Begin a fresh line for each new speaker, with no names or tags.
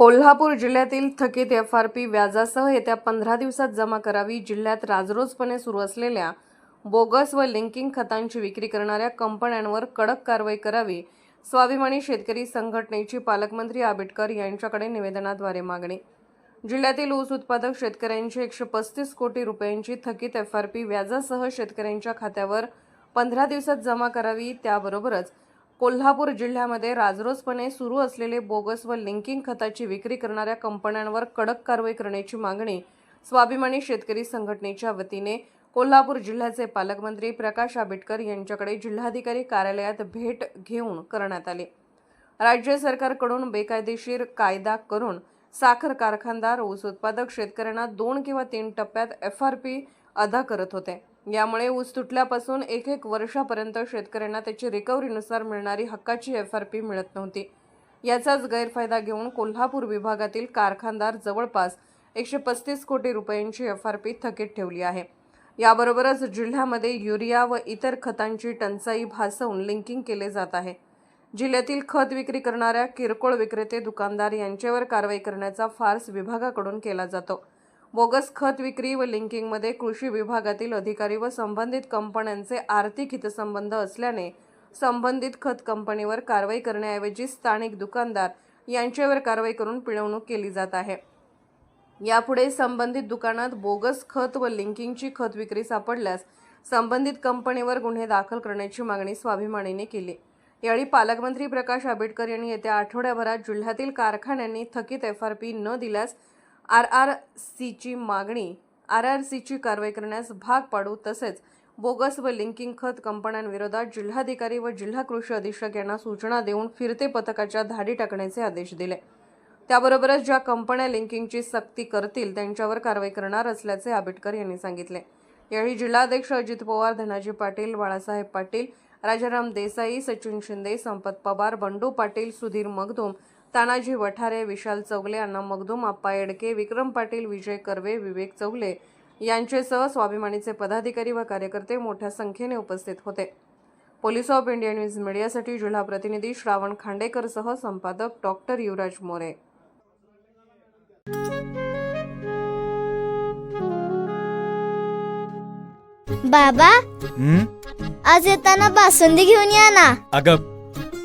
कोल्हापूर जिल्ह्यातील थकीत F R P व्याजासह येत्या पंधरा दिवसात जमा करावी. जिल्ह्यात राजरोजपणे सुरू असलेल्या बोगस व लिंकिंग खतांची विक्री करणाऱ्या कंपन्यांवर कडक कारवाई करावी. स्वाभिमानी शेतकरी संघटनेची पालकमंत्री आंबेडकर यांच्याकडे निवेदनाद्वारे मागणी. जिल्ह्यातील ऊस उत्पादक शेतकऱ्यांची एकशे पस्तीस कोटी रुपयांची थकीत एफ आर पी व्याजासह शेतकऱ्यांच्या खात्यावर पंधरा दिवसात जमा करावी त्याबरोबरच कोल्हापूर जिल्ह्यामध्ये राजरोसपणे सुरू असलेले बोगस व लिंकिंग खताची विक्री करणाऱ्या कंपन्यांवर कडक कारवाई करण्याची मागणी स्वाभिमानी शेतकरी संघटनेच्या वतीने कोल्हापूर जिल्ह्याचे पालकमंत्री प्रकाश आंबेडकर यांच्याकडे जिल्हाधिकारी कार्यालयात भेट घेऊन करण्यात आली. राज्य सरकारकडून बेकायदेशीर कायदा करून साखर कारखानदार ऊस उत्पादक शेतकऱ्यांना दोन किंवा तीन टप्प्यात एफ आर पी अदा करत होते. यामुळे ऊस तुटल्यापासून एक एक वर्षापर्यंत शेतकऱ्यांना त्याची रिकव्हरीनुसार मिळणारी हक्काची एफ आर पी मिळत नव्हती. याचाच गैरफायदा घेऊन कोल्हापूर विभागातील कारखानदार जवळपास एकशे पस्तीस कोटी रुपयांची एफ आर पी थकीत ठेवली आहे. याबरोबरच जिल्ह्यामध्ये युरिया व इतर खतांची टंचाई भासवून लिंकिंग केले जात आहे. जिल्ह्यातील खत विक्री करणाऱ्या किरकोळ विक्रेते दुकानदार यांच्यावर कारवाई करण्याचा फार्स विभागाकडून केला जातो. बोगस खत विक्री व लिंकिंगमध्ये कृषी विभागातील अधिकारी व संबंधित कंपन्यांचे आर्थिक हितसंबंध असल्याने संबंधित खत कंपनीवर कारवाई करण्याऐवजी स्थानिक दुकानदार यांच्यावर कारवाई करून पिळवणूक केली जात आहे. यापुढे संबंधित दुकानात बोगस खत व लिंकिंगची खत विक्री सापडल्यास संबंधित कंपनीवर गुन्हे दाखल करण्याची मागणी स्वाभिमानीने केली. यावेळी पालकमंत्री प्रकाश आंबेडकर यांनी येत्या आठवड्याभरात जिल्ह्यातील कारखान्यांनी थकीत एफ आर पी न दिल्यास आर आर सीची मागणी आर आर सीची कारवाई करण्यास भाग पाडू तसेच बोगस व लिंकिंग खत कंपन्यांविरोधात जिल्हाधिकारी व जिल्हा कृषी अधीक्षक यांना सूचना देऊन फिरते पथकाच्या धाडी टाकण्याचे आदेश दिले. त्याबरोबरच ज्या कंपन्या लिंकिंगची सक्ती करतील त्यांच्यावर कारवाई करणार असल्याचे आबिटकर यांनी सांगितले. यावेळी जिल्हाध्यक्ष अजित पवार धनाजी पाटील बाळासाहेब पाटील राजाराम देसाई सचिन शिंदे संपत पवार बंडू पाटील सुधीर मगदूम तानाजी वठारे विशाल चौगले अण्णा मगदूम आप्पा येडके विक्रम पाटील विजय कर्वे विवेक चौगले यांचेसह स्वाभिमानीचे पदाधिकारी व कार्यकर्ते मोठ्या संख्येने उपस्थित होते. पोलीस ऑफ इंडिया न्यूज मीडियासाठी जिल्हा प्रतिनिधी श्रावण खांडेकरसह संपादक डॉक्टर युवराज मोरे.
बाबा
हं?
आज येताना बासुंदी घेऊन या ना.
अगं